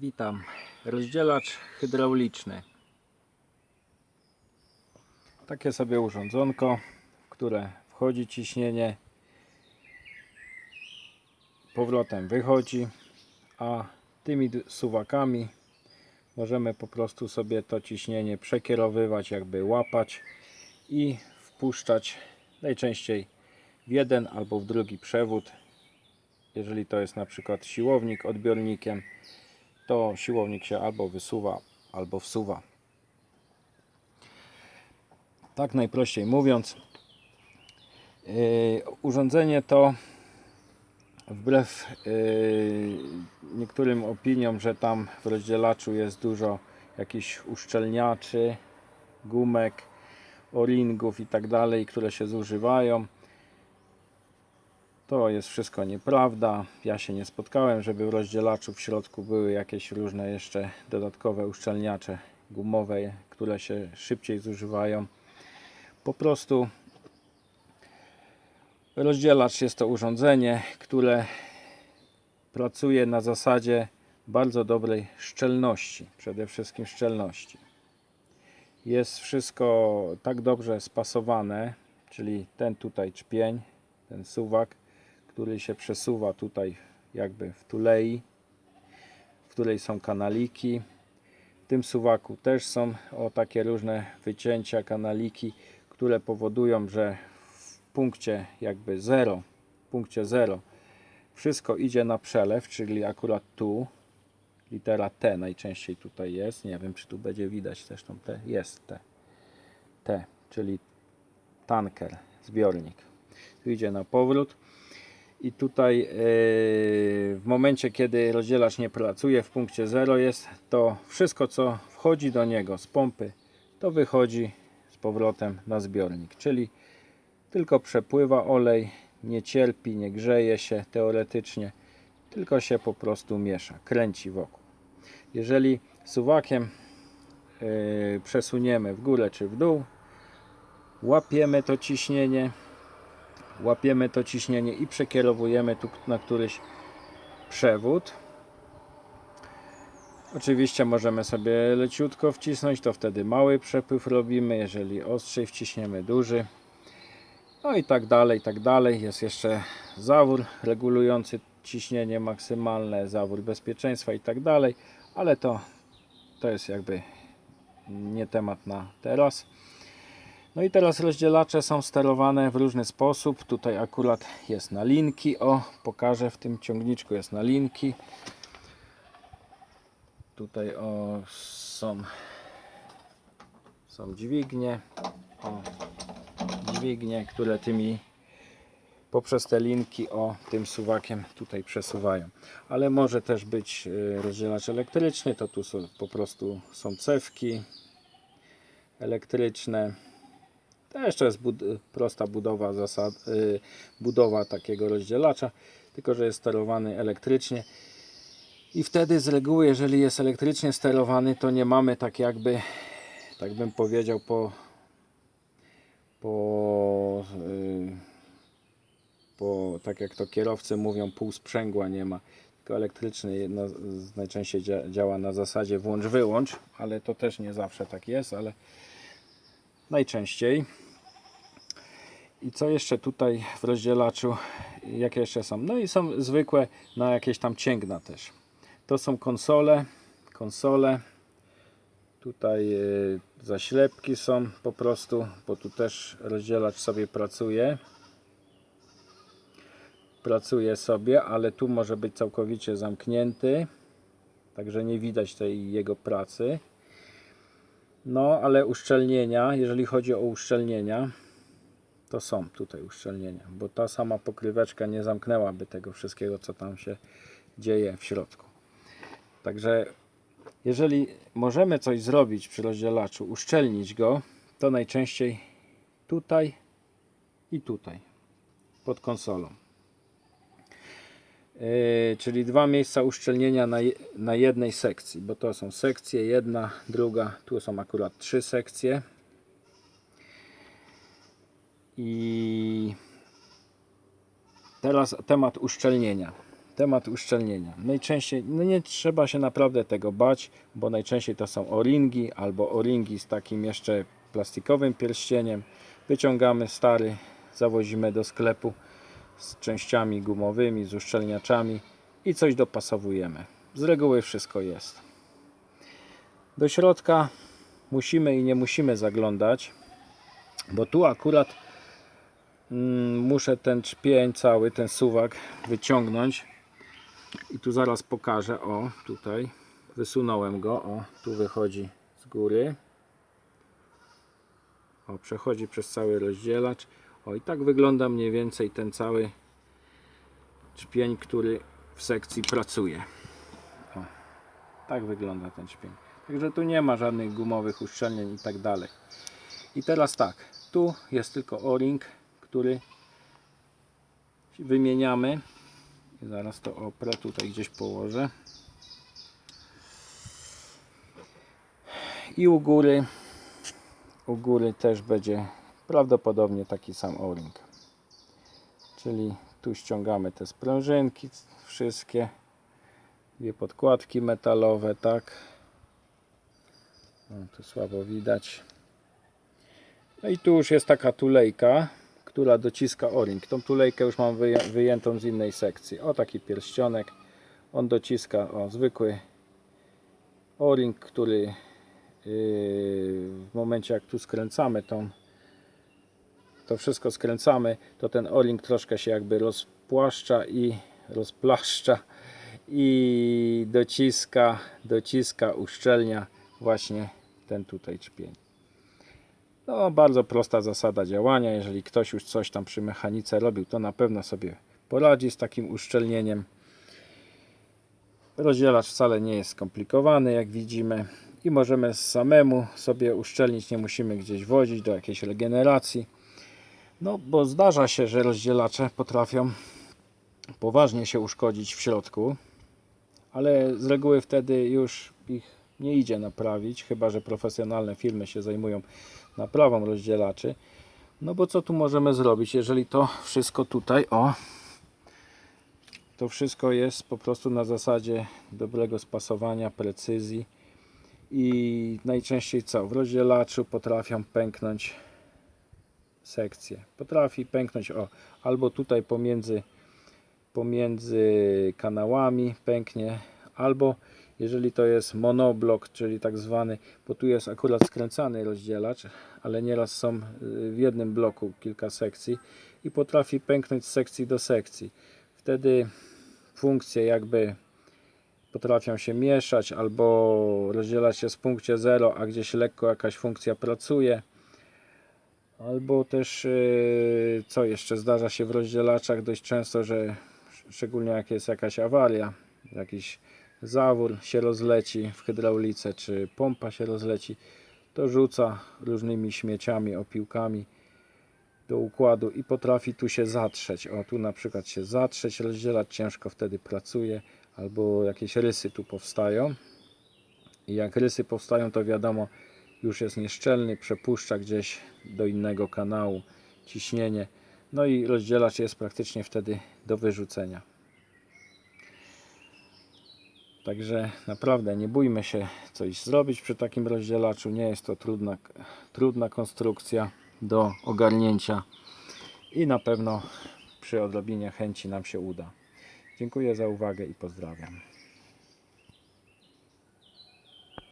Witam. Rozdzielacz hydrauliczny. Takie sobie urządzonko, w które wchodzi ciśnienie, powrotem wychodzi, a tymi suwakami możemy po prostu sobie to ciśnienie przekierowywać, jakby łapać i wpuszczać najczęściej w jeden albo w drugi przewód. Jeżeli to jest na przykład siłownik odbiornikiem, to siłownik się albo wysuwa, albo wsuwa. Tak najprościej mówiąc, yy, urządzenie to wbrew yy, niektórym opiniom, że tam w rozdzielaczu jest dużo jakichś uszczelniaczy, gumek, o-ringów i tak dalej, które się zużywają. To jest wszystko nieprawda. Ja się nie spotkałem, żeby w rozdzielaczu w środku były jakieś różne jeszcze dodatkowe uszczelniacze gumowe, które się szybciej zużywają. Po prostu rozdzielacz jest to urządzenie, które pracuje na zasadzie bardzo dobrej szczelności, przede wszystkim szczelności. Jest wszystko tak dobrze spasowane, czyli ten tutaj czpień, ten suwak, który się przesuwa tutaj jakby w tulei, w której są kanaliki. W tym suwaku też są o takie różne wycięcia, kanaliki, które powodują, że w punkcie jakby 0, w punkcie 0 wszystko idzie na przelew, czyli akurat tu litera T najczęściej tutaj jest. Nie wiem, czy tu będzie widać też tą T. Jest T. T, czyli tanker, zbiornik. Tu idzie na powrót. I tutaj yy, w momencie, kiedy rozdzielacz nie pracuje, w punkcie 0 jest, to wszystko, co wchodzi do niego z pompy, to wychodzi z powrotem na zbiornik. Czyli tylko przepływa olej, nie cierpi, nie grzeje się teoretycznie, tylko się po prostu miesza, kręci wokół. Jeżeli suwakiem yy, przesuniemy w górę czy w dół, łapiemy to ciśnienie, łapiemy to ciśnienie i przekierowujemy tu na któryś przewód. Oczywiście możemy sobie leciutko wcisnąć, to wtedy mały przepływ robimy, jeżeli ostrzej wciśniemy duży. No i tak dalej, tak dalej. Jest jeszcze zawór regulujący ciśnienie maksymalne, zawór bezpieczeństwa i tak dalej, ale to, to jest jakby nie temat na teraz. No i teraz rozdzielacze są sterowane w różny sposób. Tutaj akurat jest na linki. O, pokażę w tym ciągniczku jest na linki. Tutaj o, są, są dźwignie. O, dźwignie, które tymi poprzez te linki o tym suwakiem tutaj przesuwają. Ale może też być y, rozdzielacz elektryczny. To tu są, po prostu są cewki elektryczne. To jeszcze jest bud prosta budowa, zasad, y, budowa takiego rozdzielacza, tylko że jest sterowany elektrycznie. I wtedy z reguły, jeżeli jest elektrycznie sterowany, to nie mamy tak jakby, tak bym powiedział, po, po, y, po tak jak to kierowcy mówią, pół sprzęgła nie ma. Tylko elektryczny z- najczęściej dzia, działa na zasadzie włącz-wyłącz, ale to też nie zawsze tak jest, ale najczęściej. I co jeszcze tutaj w rozdzielaczu, jakie jeszcze są? No i są zwykłe na jakieś tam cięgna też. To są konsole, konsole. Tutaj y, zaślepki są po prostu, bo tu też rozdzielacz sobie pracuje. Pracuje sobie, ale tu może być całkowicie zamknięty. Także nie widać tej jego pracy. No, ale uszczelnienia, jeżeli chodzi o uszczelnienia, to są tutaj uszczelnienia, bo ta sama pokryweczka nie zamknęłaby tego wszystkiego, co tam się dzieje w środku. Także jeżeli możemy coś zrobić przy rozdzielaczu, uszczelnić go, to najczęściej tutaj i tutaj, pod konsolą. Yy, czyli dwa miejsca uszczelnienia na, na jednej sekcji, bo to są sekcje, jedna, druga, tu są akurat trzy sekcje. I teraz temat uszczelnienia. temat uszczelnienia. Najczęściej, no nie trzeba się naprawdę tego bać, bo najczęściej to są o-ringi albo o-ringi z takim jeszcze plastikowym pierścieniem. Wyciągamy stary, zawozimy do sklepu z częściami gumowymi, z uszczelniaczami i coś dopasowujemy. Z reguły wszystko jest. Do środka musimy i nie musimy zaglądać, bo tu akurat muszę ten czpień cały, ten suwak wyciągnąć. I tu zaraz pokażę, o tutaj. Wysunąłem go, o tu wychodzi z góry. O przechodzi przez cały rozdzielacz. O i tak wygląda mniej więcej ten cały czpień, który w sekcji pracuje. O, tak wygląda ten czpień. Także tu nie ma żadnych gumowych uszczelnień i tak dalej. I teraz tak, tu jest tylko o-ring, który wymieniamy. Zaraz to oprę, tutaj gdzieś położę. I u góry u góry też będzie prawdopodobnie taki sam o-ring. Czyli tu ściągamy te sprężynki wszystkie dwie podkładki metalowe tak. No, tu słabo widać. No i tu już jest taka tulejka która dociska o-ring. Tą tulejkę już mam wyję- wyjętą z innej sekcji. O taki pierścionek. On dociska o zwykły o-ring który yy, w momencie jak tu skręcamy tą to wszystko skręcamy to ten o-ring troszkę się jakby rozpłaszcza i rozplaszcza i dociska dociska, uszczelnia właśnie ten tutaj czpień no bardzo prosta zasada działania. Jeżeli ktoś już coś tam przy mechanice robił to na pewno sobie poradzi z takim uszczelnieniem. Rozdzielacz wcale nie jest skomplikowany, jak widzimy, i możemy samemu sobie uszczelnić, nie musimy gdzieś wozić do jakiejś regeneracji. No, bo zdarza się, że rozdzielacze potrafią poważnie się uszkodzić w środku, ale z reguły wtedy już ich nie idzie naprawić, chyba że profesjonalne firmy się zajmują naprawą rozdzielaczy. No bo co tu możemy zrobić, jeżeli to wszystko tutaj, o, to wszystko jest po prostu na zasadzie dobrego spasowania, precyzji i najczęściej co? W rozdzielaczu potrafią pęknąć sekcje. Potrafi pęknąć o, albo tutaj pomiędzy, pomiędzy kanałami pęknie, albo jeżeli to jest monoblok, czyli tak zwany, bo tu jest akurat skręcany rozdzielacz, ale nieraz są y, w jednym bloku kilka sekcji i potrafi pęknąć z sekcji do sekcji. Wtedy funkcje jakby potrafią się mieszać albo rozdzielać się z punkcie 0, a gdzieś lekko jakaś funkcja pracuje. Albo też yy, co jeszcze zdarza się w rozdzielaczach dość często, że szczególnie jak jest jakaś awaria, jakiś zawór się rozleci w hydraulice, czy pompa się rozleci, to rzuca różnymi śmieciami, opiłkami do układu i potrafi tu się zatrzeć. O, tu na przykład się zatrzeć, rozdzielać ciężko wtedy pracuje, albo jakieś rysy tu powstają. I jak rysy powstają, to wiadomo, już jest nieszczelny, przepuszcza gdzieś do innego kanału ciśnienie. No i rozdzielacz jest praktycznie wtedy do wyrzucenia. Także naprawdę nie bójmy się coś zrobić przy takim rozdzielaczu. Nie jest to trudna, trudna konstrukcja do ogarnięcia i na pewno przy odrobinie chęci nam się uda. Dziękuję za uwagę i pozdrawiam.